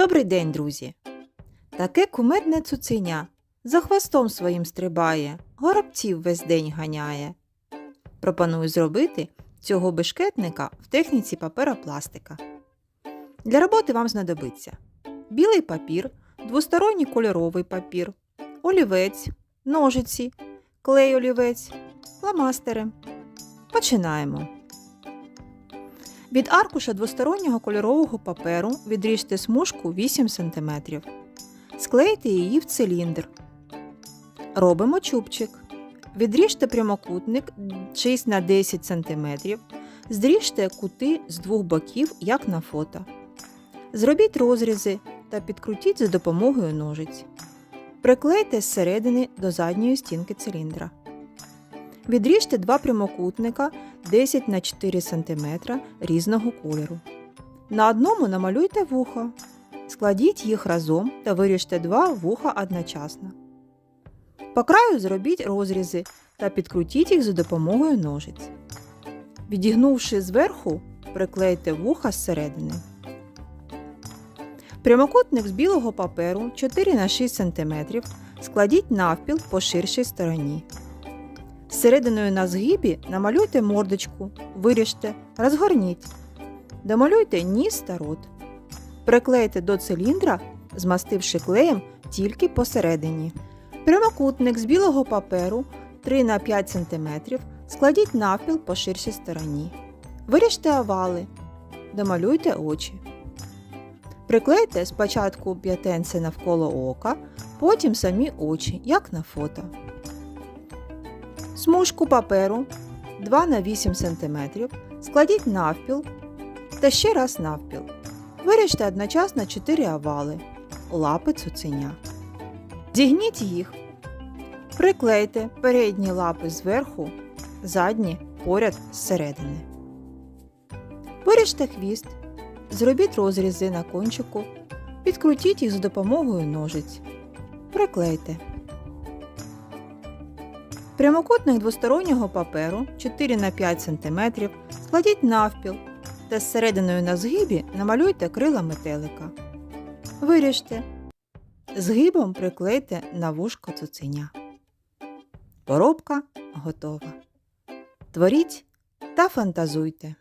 Добрий день, друзі! Таке кумедне цуценя за хвостом своїм стрибає, горобців весь день ганяє. Пропоную зробити цього бешкетника в техніці паперопластика. Для роботи вам знадобиться білий папір, двосторонній кольоровий папір, олівець, ножиці, клей олівець, фломастери. Починаємо. Від аркуша двостороннього кольорового паперу відріжте смужку 8 см. Склейте її в циліндр. Робимо чубчик. Відріжте прямокутник 6 на 10 см. Зріжте кути з двох боків, як на фото. Зробіть розрізи та підкрутіть за допомогою ножиць. Приклейте зсередини до задньої стінки циліндра. Відріжте два прямокутника 10 на 4 см різного кольору. На одному намалюйте вухо. Складіть їх разом та виріжте два вуха одночасно. По краю зробіть розрізи та підкрутіть їх за допомогою ножиць. Відігнувши зверху, приклейте вуха зсередини. Прямокутник з білого паперу 4 на 6 см складіть навпіл по ширшій стороні. Серединою на згибі намалюйте мордочку, виріжте, розгорніть. Домалюйте ніс та рот. Приклейте до циліндра, змастивши клеєм тільки посередині. Прямокутник з білого паперу 3 на 5 см складіть навпіл по ширшій стороні. Виріжте овали, домалюйте очі. Приклейте спочатку п'ятенце навколо ока, потім самі очі, як на фото. Смужку паперу 2 на 8 см складіть навпіл та ще раз навпіл. Виріжте одночасно 4 овали, лапи цуценя. Зігніть їх. Приклейте передні лапи зверху, задні поряд зсередини. Виріжте хвіст. Зробіть розрізи на кончику, підкрутіть їх за допомогою ножиць. Приклейте. Прямокутник двостороннього паперу 4 на 5 см складіть навпіл та з серединою на згибі намалюйте крила метелика. Виріжте. Згибом приклейте на вушко цуценя. Поробка готова. Творіть та фантазуйте.